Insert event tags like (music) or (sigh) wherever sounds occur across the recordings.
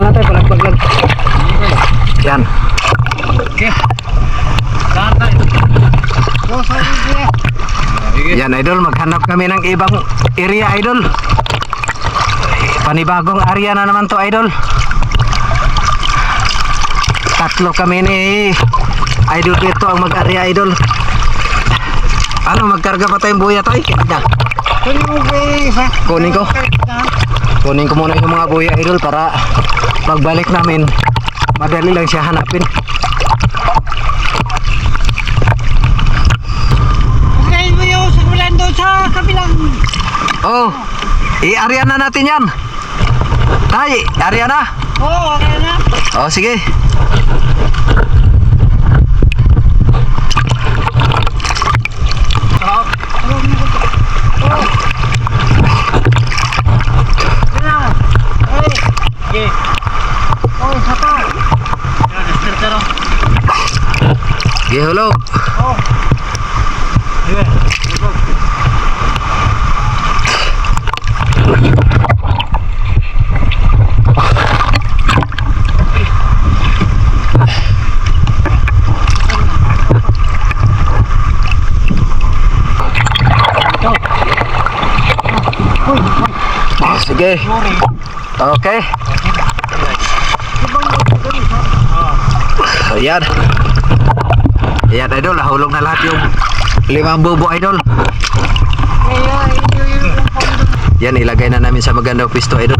Ano tayo, palag-palag. Yan. Okay. Saan tayo? Oh. Yan idol, maghanap kami ng ibang area idol. Panibagong area na naman to idol. Tatlo kami ni idol dito ang mag-area idol. Ano, magkarga pa tayong buya tayo? Isa? Kunin ko. Kunin ko muna yung mga buya idol para pagbalik namin, madali lang siya hanapin. Kunin mo yung sigulan doon sa kabilang. Oh, i-area na natin yan. Tay, area na. Oo, oh, okay na. Oh, sige. Oo. Oo. Ano? Ay. Okay. Oh, isa pa. Yan, Esther, pero. Sige. Ito. Oh, sige. Sorry. Okay. So, yan. Yan, idol. Nahulog na lahat yung limang bubo, idol. Yan, ilagay na namin sa magandang pisto, idol.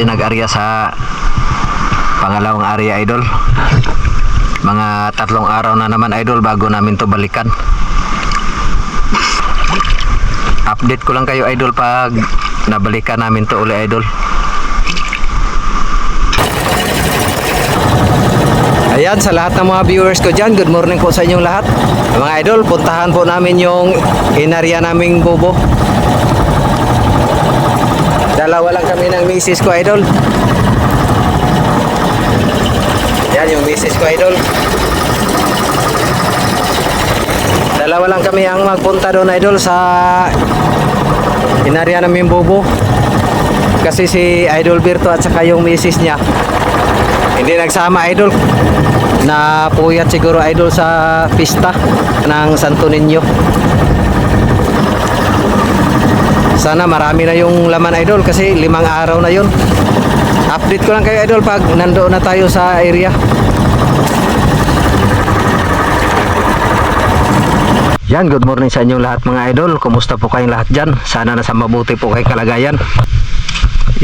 Tapos na kami nag-area sa pangalawang area idol. Mga tatlong araw na naman idol bago namin to balikan. Update ko lang kayo idol pag nabalikan namin to uli idol. Ayan, sa lahat ng mga viewers ko dyan, good morning po sa inyong lahat. Mga idol, puntahan po namin yung inarya naming bubo. Dalawa lang kami ng misis ko, idol. Yan yung misis ko, idol. Dalawa lang kami ang magpunta doon, idol, sa inarya namin bubo. Kasi si Idol Berto at saka yung misis niya hindi nagsama idol na puyat siguro idol sa pista ng Santo Niño sana marami na yung laman idol kasi limang araw na yun update ko lang kayo idol pag nandoon na tayo sa area yan good morning sa inyong lahat mga idol kumusta po kayong lahat dyan sana nasa mabuti po kayong kalagayan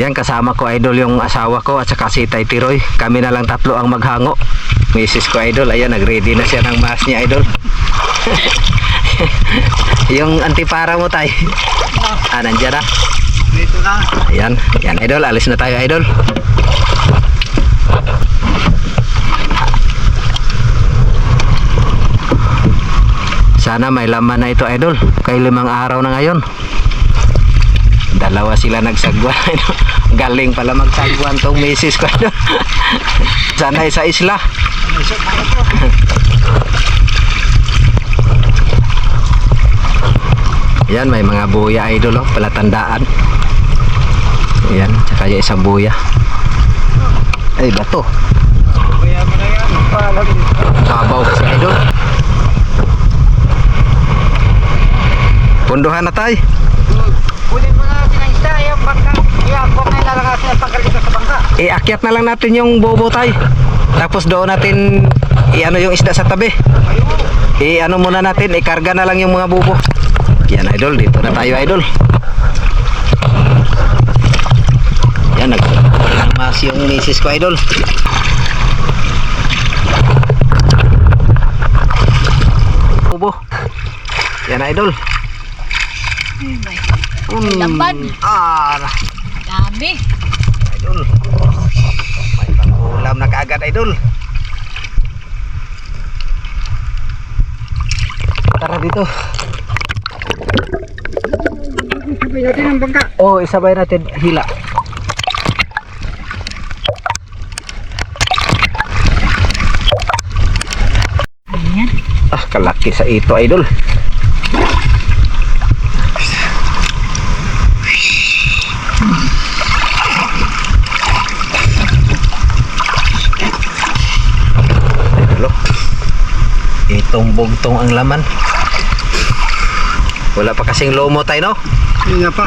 yan kasama ko idol yung asawa ko at saka si Tay Tiroy. Kami na lang tatlo ang maghango. Mrs. ko idol, ayan nag-ready na siya ng mask niya idol. (laughs) yung antipara mo tay. Ah, nandiyan na. Dito na. Ayan, yan idol, alis na tayo idol. Sana may laman na ito idol. Kay limang araw na ngayon. Dalawa sila nagsagwan. (laughs) idol. Galing pala magsagwan tong misis ko idol. (laughs) Sana sa isla. Isip (laughs) na ito. Yan, may mga buya idol oh, palatandaan. Yan, tsaka yung isang buya. Ay, bato. Kaya mo na yan. Paalam. Kabaw kasi idol. Punduhan na tayo. Kunin mo na natin isa. Yung bangka. Yan. Kung ngayon lalakasin ang pagkalikas sa bangka. Iakyat na lang natin yung bobo tayo. Tapos doon natin i-ano yung isda sa tabi. Ayun. I-ano muna natin, ikarga na lang yung mga bubo. Yan idol, dito na tayo idol. Yan, nag mas yung misis ko idol. bubo. Yan idol. Mm. Lamban. Ah, Dami. idol. May pang-ulam na kaagad idol. Tara dito. Sabay natin ang bangka. Oh, isabay natin hila. Ayan. Ah, kalaki sa ito idol. Idol, oh. Itong bugtong ang laman. Wala pa kasing lomo tayo, no? Hindi nga pa.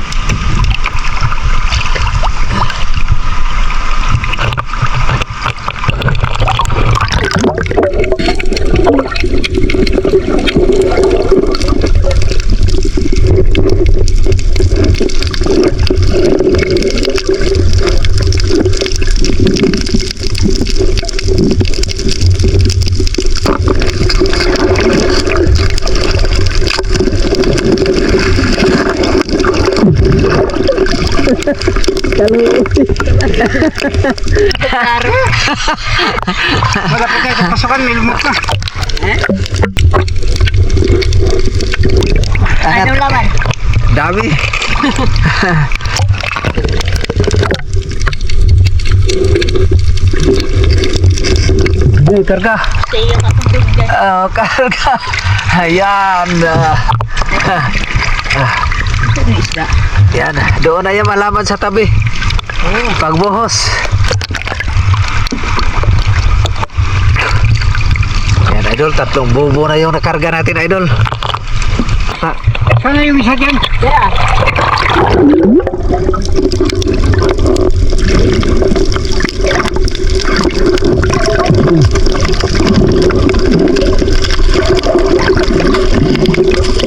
Klaro. Wala pa tayo sa pasukan, may lumot na. Anong laman? Dami. Hey, karga. Tayo ka kung dugay. (laughs) Oh, karga. Ayan. ah, Ito na isda. yan. Doon na yan malaman sa tabi. Pagbuhos. Yan, idol. Tatlong bubo na yung nakarga natin, idol. Ah, Sana yung isa dyan. Yeah. Ah.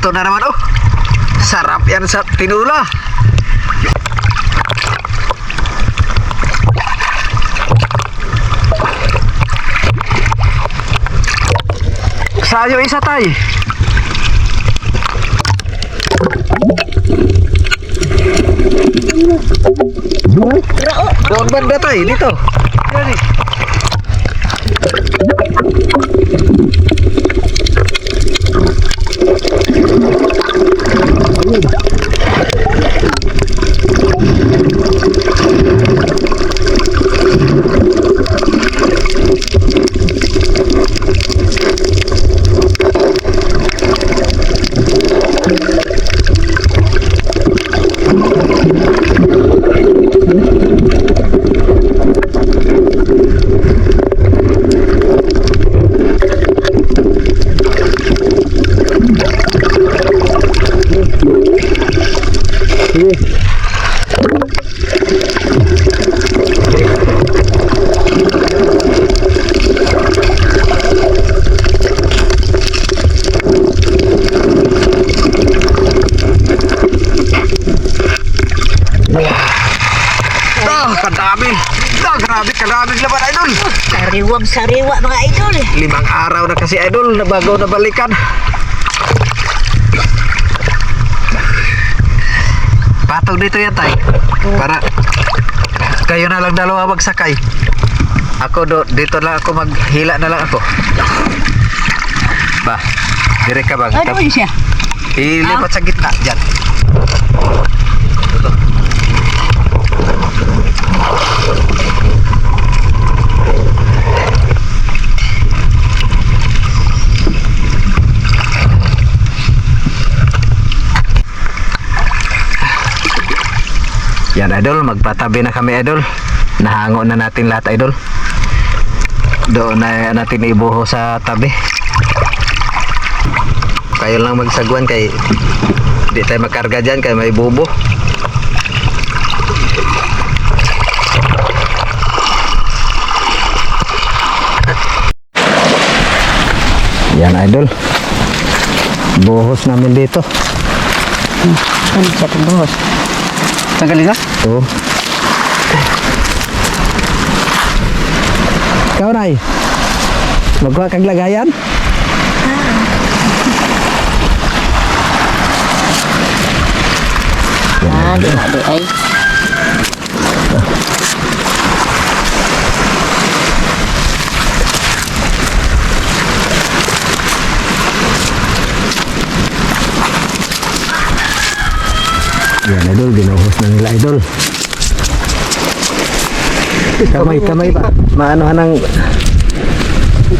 Ito na naman oh. Sarap yan sa tinula. Sayo isa tay. Doon tay dito. Yan Ah, kadami. Ah, grabe, kadami laban idol. Sariwang sariwa mga idol. Limang araw na kasi idol na bago na balikan. Patog dito yan tay. Para kayo na lang dalawa magsakay. Ako do, dito lang ako maghila na lang ako. Ba, dire ka bang? Ano yun siya? Ilipat sa gitna dyan. Yan idol, magpatabi na kami idol. Nahango na natin lahat idol. Doon na natin ibuho sa tabi. Kayo lang magsagwan kay Di tayo makarga dyan kaya may bubo. Yan idol. Buhos namin dito. Ano sa pagbuhos? Tanggalin ka? Oo. Ikaw na Magkuha kang lagayan? Ah, di ay. Yan idol, binuhos na nila idol. Kamay, kamay ba? Maano ng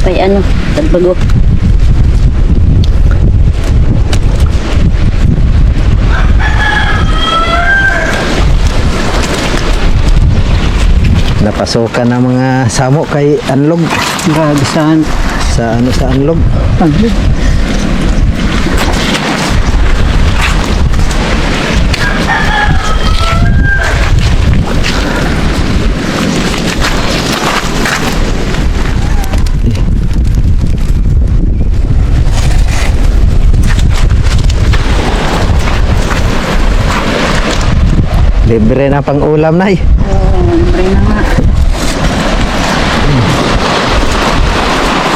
Pay ano, tagbago. napasokan ng mga samo kay Anlog Grabe saan. sa ano sa Anlog. Tanggalin. Libre na pang ulam nay. Oo, libre na nga.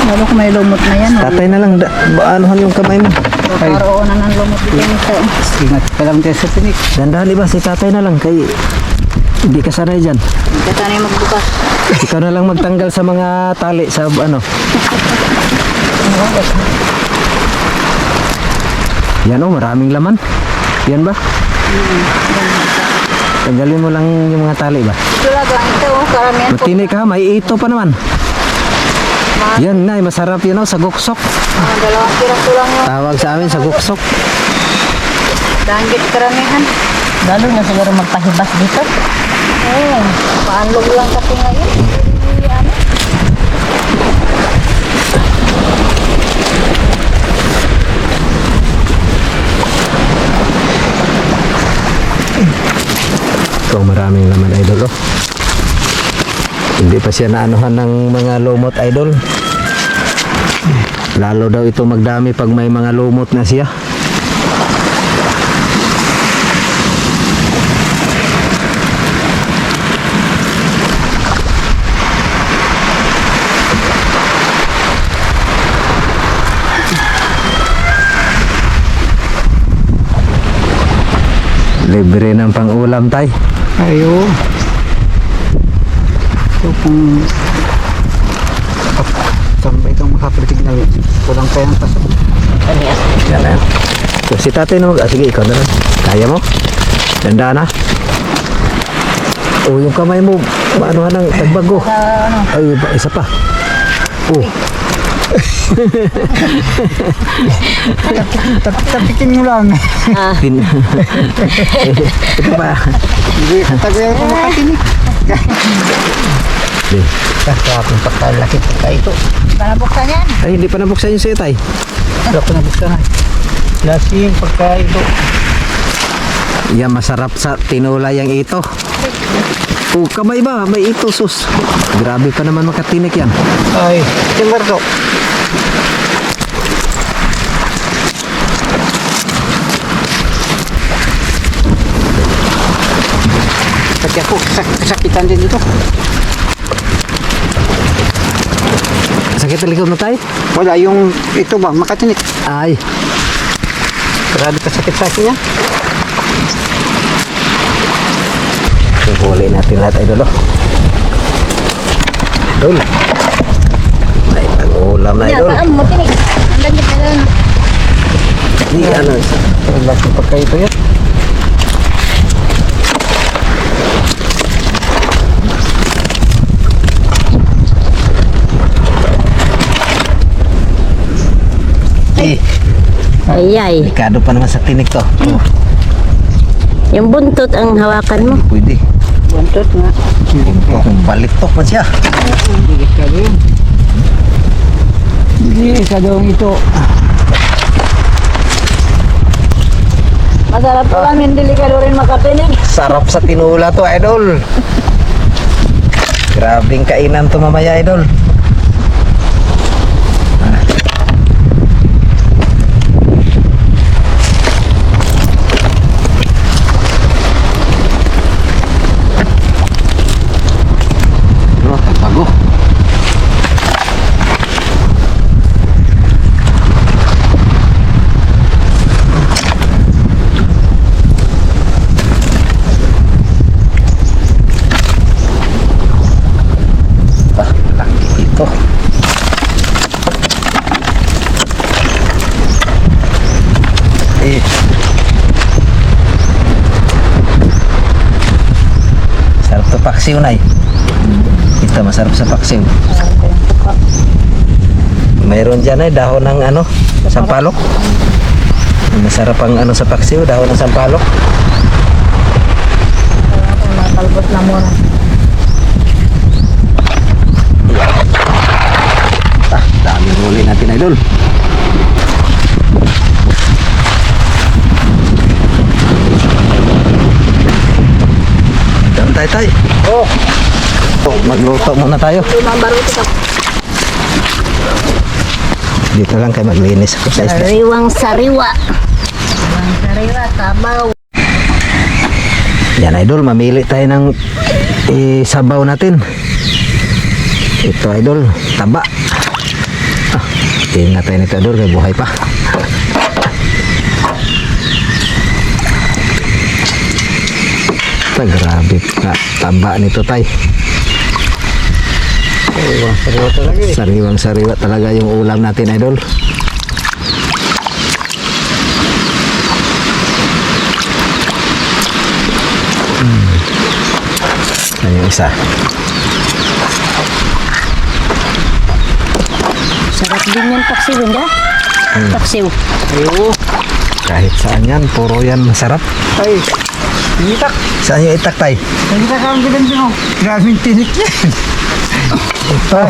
Lalo kung may lumot na yan. oh. Tatay na lang, da, baanuhan yung kamay mo. Karoon na ng lumot din ito. Ingat ka lang tayo sa tinik. Dandahan ba si tatay na lang kay hindi ka sanay dyan. Hindi ka sanay magbukas. Ikaw na lang magtanggal sa mga tali sa ano. Yan oh, maraming laman. Yan ba? Tanggalin mo lang yung mga tali ba? Ito lang ang ito. Karamihan po. Matini ka, may ito pa naman. Yan na, masarap yun oh, sa guksok. Mga dalawang piraso lang yung Tawag sa amin sa guksok. danggit karamihan. Lalo na siguro magpahibas dito. Oo. Paanlog lang kasi ngayon. Ano. So maraming laman idol oh. Hindi pa siya naanuhan ng mga lumot idol. Lalo daw ito magdami pag may mga lumot na siya. Libre ng pang-ulam tay. Ayun. So kung saan ba itong makapritig na yun? Kulang kayang pasok. Yan. So, si tatay na mag... Ah, sige, ikaw na lang. Kaya mo? Ganda na. Oh, yung kamay mo, maano ng tagbago. Ano. Ay, isa pa. Oh, Tapikin mo lang. pin... ito pa. Hindi, tagay ako makatinig. Di. Kapag pagkalaki pagka ito. Panabuksan yan. Ay, hindi pa nabuksan yung sa'yo, tay. Wala ko nabuksan na. Lasing pagka ito. Yan, masarap sa tinulay ang ito. Oh, kamay ba? May ito, sus. Grabe pa naman makatinik yan. Ay, timber to. Pati ako, kasak- kasakitan din dito. Sakit ang likod mo, tay? Wala yung ito ba, makatinik. Ay, Grabe kasakit sa akin yan. Huli natin lahat idol oh. Idol. May pang-ulam na Yan, idol. paan mo tinig. Ang danggit na lang. Di ano. Lasing pagka ito yan. Eh, Ayay. delikado pa naman sa tinik to. Oh, Yung buntot ang hawakan mo. pwede. Buntot nga. Oh, balitok pa siya. Hindi ka rin. Hindi ka daw ito. Masarap po lang, hindi delikado rin makatinig. Sarap sa tinula to, idol. Grabing kainan to mamaya, idol. Paksiw na Ito masarap sa paksiw. Mayroon dyan ay dahon ng ano, sampalok. Masarap ang ano sa paksiw, dahon ng sampalok. Matalbot na muna. Ah, dami huli natin idol. Dami tayo tayo. Magluto muna tayo. Dito lang kayo maglinis ako sa isla. Sariwang sariwa. Sariwang sariwa, tabaw. Yan idol, mamili tayo ng eh, sabaw natin. Ito idol, taba. Ah, tingnan tayo nito idol, kay buhay pa. Ta, grabe ka, taba nito tay. Sariwa, sariwa talaga eh. Sariwang sariwa talaga yung ulam natin idol. Hmm. Yan yung isa. Sarap din yung taksiw, hindi? Taksiw. Ayo. Kahit saan yan, puro yan masarap. Ay. Tinitak. Saan yung itak tay? Tinitak ang bilang din oh. Grabe yung niya. Ito.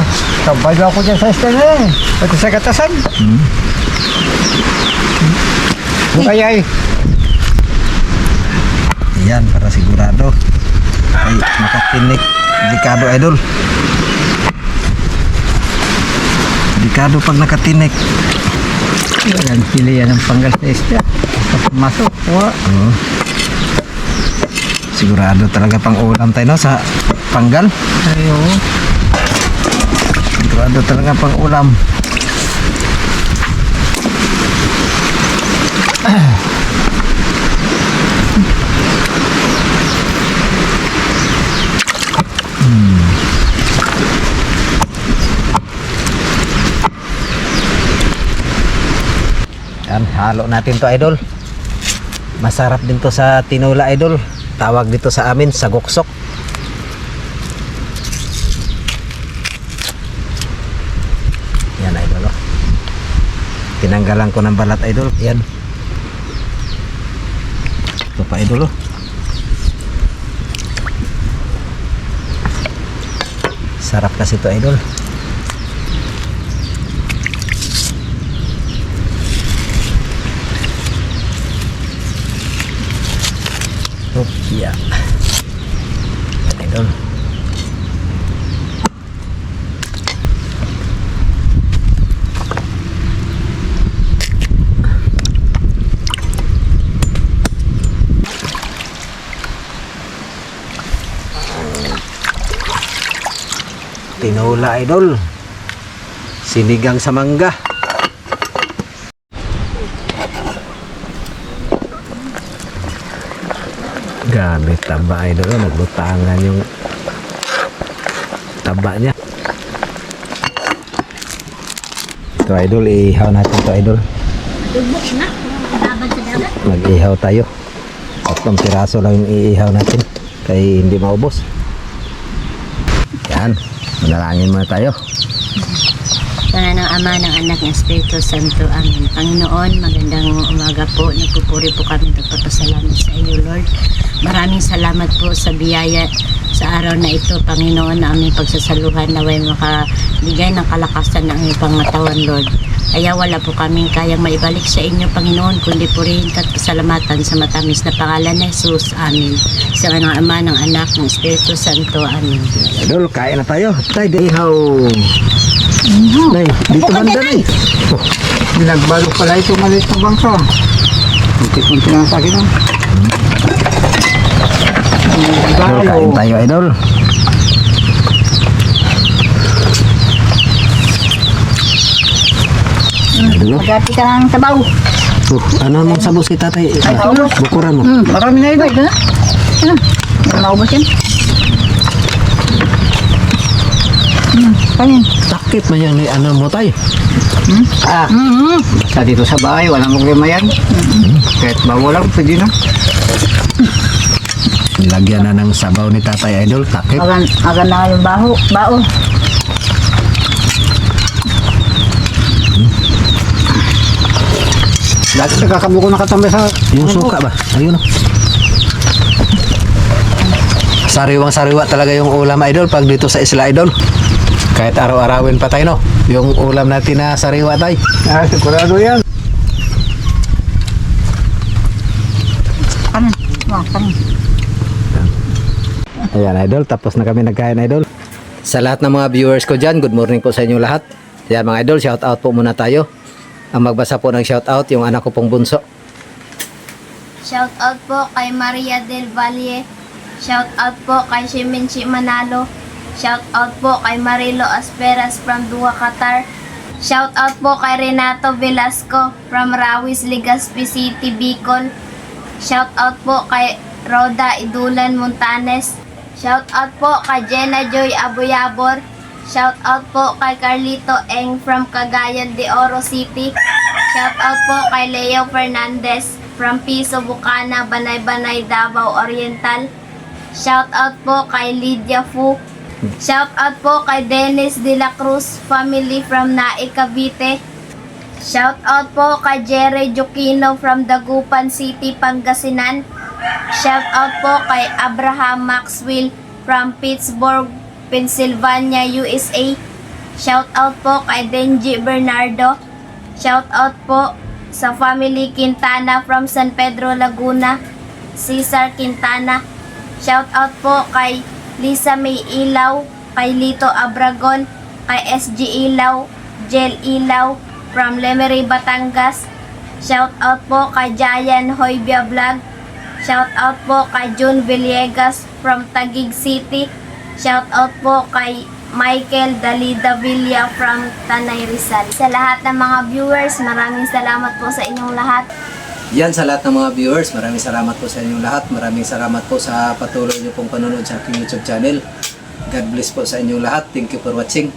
Kabay ako dyan sa isla na. Pati sa katasan. Hmm. Kaya eh. Yan, para sigurado. Ay, makatinik. Delikado, idol. Delikado pag nakatinik. Yan, pili yan ang panggal sa isla. Masok. Wa. Oo. Sigurado talaga pang ulam tayo no, sa panggal. Ayo. Sigurado talaga pang ulam. Yan, halo natin to idol. Masarap din to sa tinula idol. Tawag dito sa amin, sagoksok. Yan Tinanggalan ko ng balat idol. Yan. Ito pa idol oh. Sarap kasi to idol. Oh, iya. Yan, idol. Tinola idol. Sinigang sa mangga. Gamit taba idol. Nagbutangan yung taba niya. Ito idol, iihaw natin ito idol. Dagat. Mag-ihaw tayo. Tatlong piraso lang yung iihaw natin. Kaya hindi maubos. Yan. Manalangin muna tayo. Sa nga ng Ama, ng Anak, ng Espiritu Santo. Amen. Panginoon, magandang umaga po. Nagpupuri po kami. Nagpapasalamat sa iyo, Lord. Maraming salamat po sa biyaya sa araw na ito, Panginoon, na aming pagsasaluhan na may makabigay ng kalakasan ng aming pangatawan, Lord. Kaya wala po kaming kayang maibalik sa inyo, Panginoon, kundi purihin at pasalamatan sa matamis na pangalan ni Jesus. Amen. Sa ng Ama, ng Anak, ng Espiritu Santo. Amen. Idol, kain na tayo. Tay, di ihaw. Nay, dito banda nay. Binagbalo pala ito maliit na bangka. Kunti-kunti lang sa akin. oh. Idol, kain tayo, idol. Magati ka ng tabaw. oh, ano mong sabos kita tay? Bukuran mo. Hmm, marami na ito. Ano? Maubos yan. Hmm, kanin. Sakit man yan, ano mo tay? Ah, Hmm, sa dito sa bahay, walang problema yan. Kahit bago lang, pwede na. Nilagyan na ng sabaw ni tatay idol, takip. Agan, agan na yung baho, bao. Dati nagkakabuko nakatambay sa... Yung suka ba? Ayun o. Sariwang sariwa talaga yung ulam idol pag dito sa isla idol. Kahit araw-arawin pa tayo no. Yung ulam natin na sariwa tayo. Ah, sigurado yan. Kanin. Kanin. Ayan idol, tapos na kami nagkain idol. Sa lahat ng mga viewers ko dyan, good morning po sa inyo lahat. Ayan mga idol, shout out po muna tayo. Ang magbasa po ng shout out, yung anak ko pong bunso. Shout out po kay Maria Del Valle. Shout out po kay Shiminchi Manalo. Shout out po kay Marilo Asperas from Dua, Qatar. Shout out po kay Renato Velasco from Rawis, Legazpi City, Bicol. Shout out po kay Roda Idulan Montanes. Shout out po kay Jenna Joy Abuyabor. Shout out po kay Carlito Eng from Cagayan de Oro City. Shout out po kay Leo Fernandez from Piso Bucana, Banay-Banay, Davao Oriental. Shout out po kay Lydia Fu. Shout out po kay Dennis De La Cruz family from Nae, Cavite. Shout out po kay Jerry Jokino from Dagupan City, Pangasinan. Shout out po kay Abraham Maxwell from Pittsburgh, Pennsylvania, USA. Shout out po kay Denji Bernardo. Shout out po sa family Quintana from San Pedro, Laguna. Cesar Quintana. Shout out po kay Lisa May Ilaw, kay Lito Abragon, kay SG Ilaw, Jel Ilaw from Lemery, Batangas. Shout out po kay Jayan Hoybia Vlog. Shout out po kay June Villegas from Taguig City. Shout out po kay Michael Dalida Villa from Tanay Rizal. Sa lahat ng mga viewers, maraming salamat po sa inyong lahat. Yan sa lahat ng mga viewers, maraming salamat po sa inyong lahat. Maraming salamat po sa patuloy niyo pong panonood sa aking YouTube channel. God bless po sa inyong lahat. Thank you for watching.